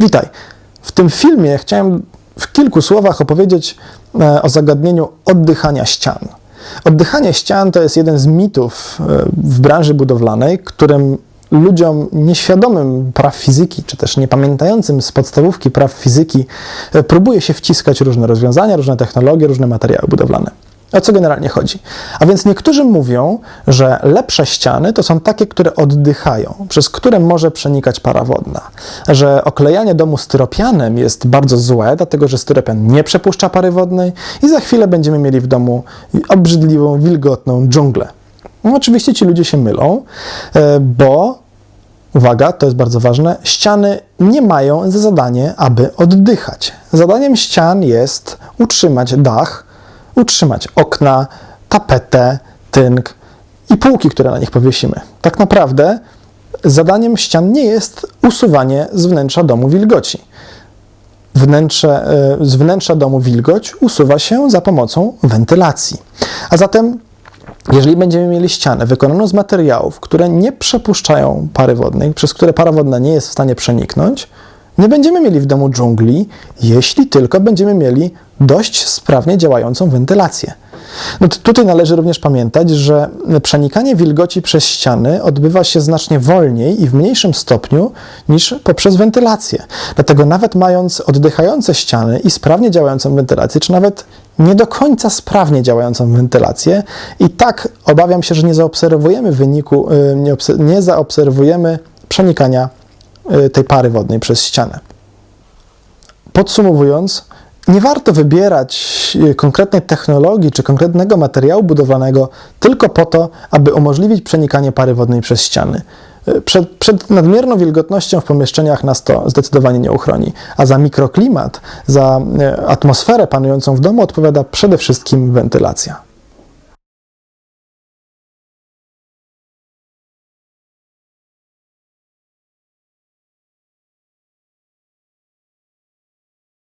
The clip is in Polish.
Witaj. W tym filmie chciałem w kilku słowach opowiedzieć e, o zagadnieniu oddychania ścian. Oddychanie ścian to jest jeden z mitów e, w branży budowlanej, którym ludziom nieświadomym praw fizyki, czy też niepamiętającym z podstawówki praw fizyki, e, próbuje się wciskać różne rozwiązania, różne technologie, różne materiały budowlane. O co generalnie chodzi? A więc niektórzy mówią, że lepsze ściany to są takie, które oddychają, przez które może przenikać para wodna. Że oklejanie domu styropianem jest bardzo złe, dlatego że styropian nie przepuszcza pary wodnej i za chwilę będziemy mieli w domu obrzydliwą, wilgotną dżunglę. No, oczywiście ci ludzie się mylą, e, bo uwaga, to jest bardzo ważne, ściany nie mają za zadanie, aby oddychać. Zadaniem ścian jest utrzymać dach, utrzymać okna, tapetę, tynk i półki, które na nich powiesimy. Tak naprawdę zadaniem ścian nie jest usuwanie z wnętrza domu wilgoci. Wnętrze, e, z wnętrza domu wilgoć usuwa się za pomocą wentylacji. A zatem jeżeli będziemy mieli ścianę wykonaną z materiałów, które nie przepuszczają pary wodnej, przez które para wodna nie jest w stanie przeniknąć, nie będziemy mieli w domu dżungli, jeśli tylko będziemy mieli dość sprawnie działającą wentylację. No tutaj należy również pamiętać, że przenikanie wilgoci przez ściany odbywa się znacznie wolniej i w mniejszym stopniu niż poprzez wentylację. Dlatego nawet mając oddychające ściany i sprawnie działającą wentylację, czy nawet nie do końca sprawnie działającą wentylację, i tak obawiam się, że nie zaobserwujemy wyniku, y, nie, obse- nie zaobserwujemy przenikania tej pary wodnej przez ścianę. Podsumowując, nie warto wybierać y, konkretnej technologii czy konkretnego materiału budowlanego tylko po to, aby umożliwić przenikanie pary wodnej przez ściany. Y, Przed, przed nadmierną wilgotnością w pomieszczeniach nas to zdecydowanie nie uchroni, a za mikroklimat, za y, atmosferę panującą w domu odpowiada przede wszystkim wentylacja.